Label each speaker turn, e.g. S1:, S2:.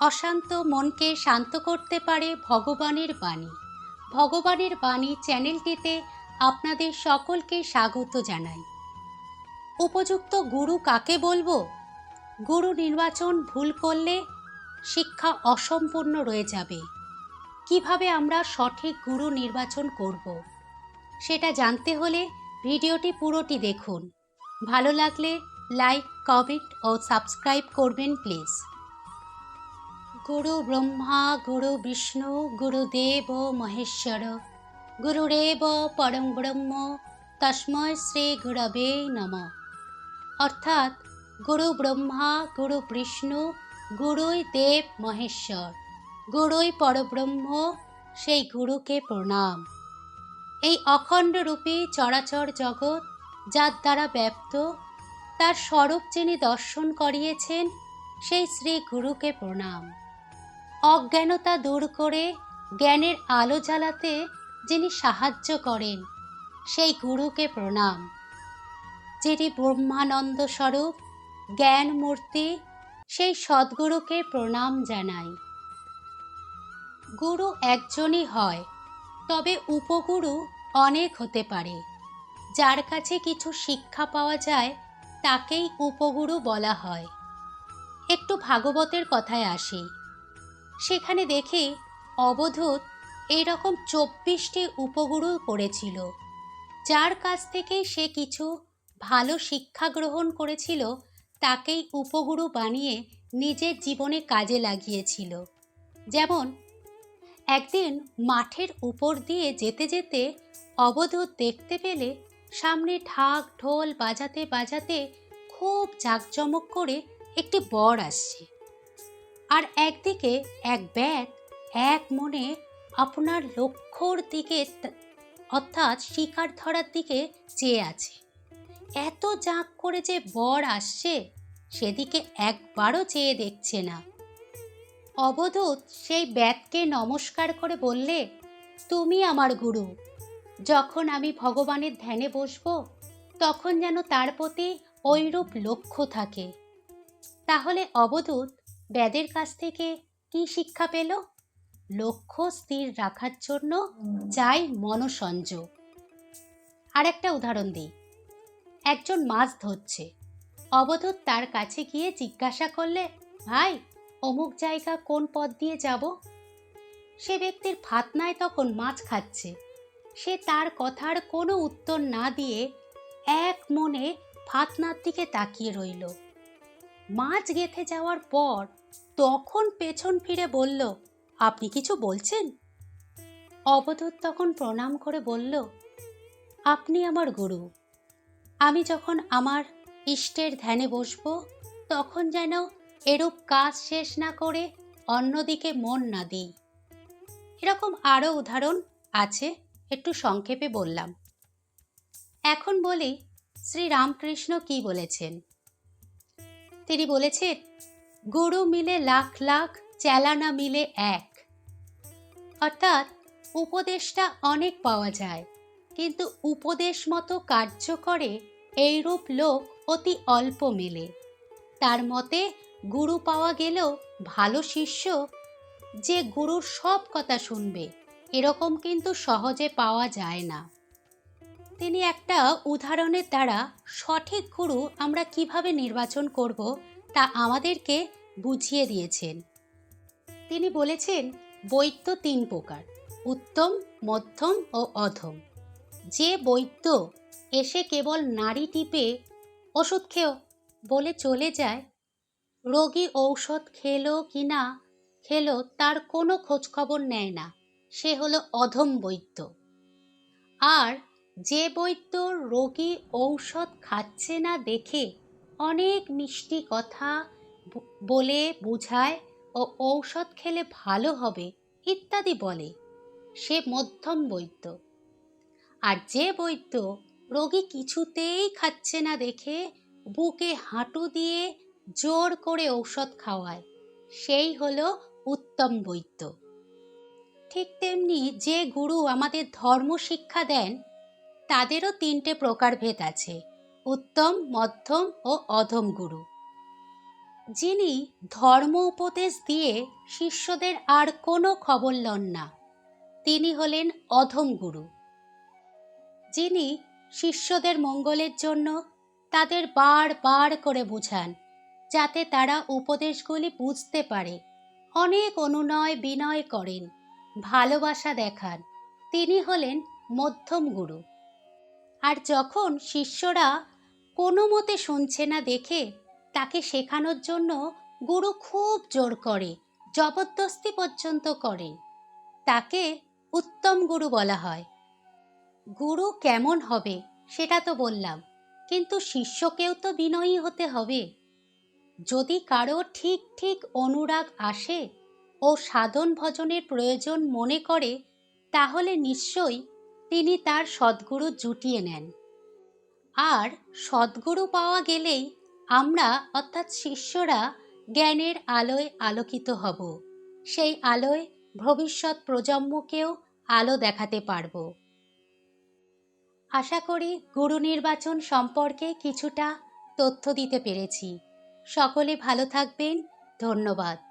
S1: অশান্ত মনকে শান্ত করতে পারে ভগবানের বাণী। ভগবানের বাণী চ্যানেলটিতে আপনাদের সকলকে স্বাগত জানাই। উপযুক্ত গুরু কাকে বলব? গুরু নির্বাচন ভুল করলে শিক্ষা অসম্পূর্ণ রয়ে যাবে। কীভাবে আমরা সঠিক গুরু নির্বাচন করব? সেটা জানতে হলে ভিডিওটি পুরোটি দেখুন। ভালো লাগলে লাইক, কমেন্ট ও সাবস্ক্রাইব করবেন প্লিজ। গুরু ব্রহ্মা গুরু বিষ্ণু গুরুদেব মহেশ্বর গুরুরেব পরম ব্রহ্ম তস্ময় শ্রী গুরবে নম অর্থাৎ গুরু ব্রহ্মা গুরু বিষ্ণু গুরুই দেব মহেশ্বর গুরুই পরব্রহ্ম সেই গুরুকে প্রণাম। এই অখণ্ড রূপী চরাচর জগৎ যার দ্বারা ব্যপ্ত, তার স্বরূপ যিনি দর্শন করিয়েছেন, সেই শ্রী গুরুকে প্রণাম। অজ্ঞানতা দূর করে জ্ঞানের আলো জ্বালাতে যিনি সাহায্য করেন, সেই গুরুকে প্রণাম। যিনি ব্রহ্মানন্দ স্বরূপ, জ্ঞান মূর্তি, সেই সদ্গুরুকে প্রণাম জানাই গুরু একজনই হয়, তবে উপগুরু অনেক হতে পারে। যার কাছে কিছু শিক্ষা পাওয়া যায়, তাকেই উপগুরু বলা হয়। একটু ভাগবতের কথায় আসি। সেখানে দেখি অবধূত এইরকম চব্বিশটি উপগুরু করেছিল যার কাছ থেকে সে কিছু ভালো শিক্ষা গ্রহণ করেছিল, তাকেই উপগুরু বানিয়ে নিজের জীবনে কাজে লাগিয়েছিল। যেমন, একদিন মাঠের উপর দিয়ে যেতে যেতে অবধূত দেখতে পেলে সামনে ঢাক ঢোল বাজাতে বাজাতে খুব জাঁকজমক করে একটি বর আসছে। আর একদিকে এক ব্যাট এক মনে আপনার লক্ষ্যর দিকে অর্থাৎ শিকার ধরার দিকে চেয়ে আছে। এত জাঁক করে যে বর আসছে, সেদিকে একবারও চেয়ে দেখছে না। অবধূত সেই ব্যাতকে নমস্কার করে বললে, তুমি আমার গুরু। যখন আমি ভগবানের ধ্যানে বসবো, তখন যেন তার প্রতি ঐরূপ লক্ষ্য থাকে। তাহলে অবধূত ব্যাদের কাছ থেকে কি শিক্ষা পেল? লক্ষ্য স্থির রাখার জন্য চাই মনসংযোগ। আর একটা উদাহরণ দিই। একজন মাছ ধরছে। অবধূত তার কাছে গিয়ে জিজ্ঞাসা করলে, ভাই, অমুক জায়গা কোন পথ দিয়ে যাব? সে ব্যক্তির ফাতনায় তখন মাছ খাচ্ছে। সে তার কথার কোনো উত্তর না দিয়ে এক মনে ফাতনার দিকে তাকিয়ে রইল। মাছ গেথে যাওয়ার পর তখন পেছন ফিরে বলল, আপনি কিছু বলছেন? অবধূত তখন প্রণাম করে বলল, আপনি আমার গুরু। আমি যখন আমার ইষ্টের ধ্যানে বসব, তখন যেন এরূপ কাজ শেষ না করে অন্যদিকে মন না দিই। এরকম আরও উদাহরণ আছে, একটু সংক্ষেপে বললাম। এখন বলি, শ্রী রামকৃষ্ণ কি বলেছেন? তিনি বলেছেন গুরু মিলে লাখ লাখ, চেলানা মিলে এক। অর্থাৎ উপদেশটা অনেক পাওয়া যায়, কিন্তু উপদেশ মতো কার্য করে এইরূপ লোক অতি অল্প মেলে। তার মতে, গুরু পাওয়া গেলেও ভালো শিষ্য যে গুরুর সব কথা শুনবে, এরকম কিন্তু সহজে পাওয়া যায় না। তিনি একটা উদাহরণের দ্বারা সঠিক গুরু আমরা কীভাবে নির্বাচন করব তা আমাদেরকে বুঝিয়ে দিয়েছেন। তিনি বলেছেন বৈদ্য তিন প্রকার, উত্তম, মধ্যম ও অধম। যে বৈদ্য এসে কেবল নারী টিপে ওষুধ খেও বলে চলে যায়, রোগী ঔষধ খেলো কি না, খেলো তার কোনো খোঁজখবর নেয় না, সে হলো অধম বৈদ্য আর যে বৈদ্য রোগী ঔষধ খাচ্ছে না দেখে অনেক মিষ্টি কথা বলে বুঝায় ও ঔষধ খেলে ভালো হবে ইত্যাদি বলে। সে মধ্যম বৈদ্য। আর যে বৈদ্য রোগী কিছুতেই খাচ্ছে না দেখে বুকে হাঁটু দিয়ে জোর করে ঔষধ খাওয়ায়, সেই হলো উত্তম বৈদ্য। ঠিক তেমনি যে গুরু আমাদের ধর্ম শিক্ষা দেন, তাদেরও তিনটে প্রকারভেদ আছে। উত্তম, মধ্যম ও অধম গুরু। যিনি ধর্ম উপদেশ দিয়ে শিষ্যদের আর কোনো খবর লন না, তিনি হলেন অধম গুরু। যিনি শিষ্যদের মঙ্গলের জন্য তাদের বার বার করে বোঝান, যাতে তারা উপদেশগুলি বুঝতে পারে, অনেক অনুনয় বিনয় করেন, ভালোবাসা দেখান, তিনি হলেন মধ্যম গুরু। আর যখন শিষ্যরা কোনো মতে শুনছে না দেখে তাকে শেখানোর জন্য গুরু খুব জোর করে, জবরদস্তি পর্যন্ত করেন তাকে উত্তম গুরু বলা হয়। গুরু কেমন হবে সেটা তো বললাম, কিন্তু শিষ্যকেও তো বিনয়ী হতে হবে। যদি কারও ঠিক ঠিক অনুরাগ আসে ও সাধন ভজনের প্রয়োজন মনে করে, তাহলে নিশ্চয়ই তিনি তার সদ্গুরু জুটিয়ে নেন। আর সদ্গুরু পাওয়া গেলেই আমরা, অর্থাৎ শিষ্যরা, জ্ঞানের আলোয় আলোকিত হব। সেই আলোয় ভবিষ্যৎ প্রজন্মকেও আলো দেখাতে পারব। আশা করি গুরু নির্বাচন সম্পর্কে কিছুটা তথ্য দিতে পেরেছি। সকলে ভালো থাকবেন। ধন্যবাদ।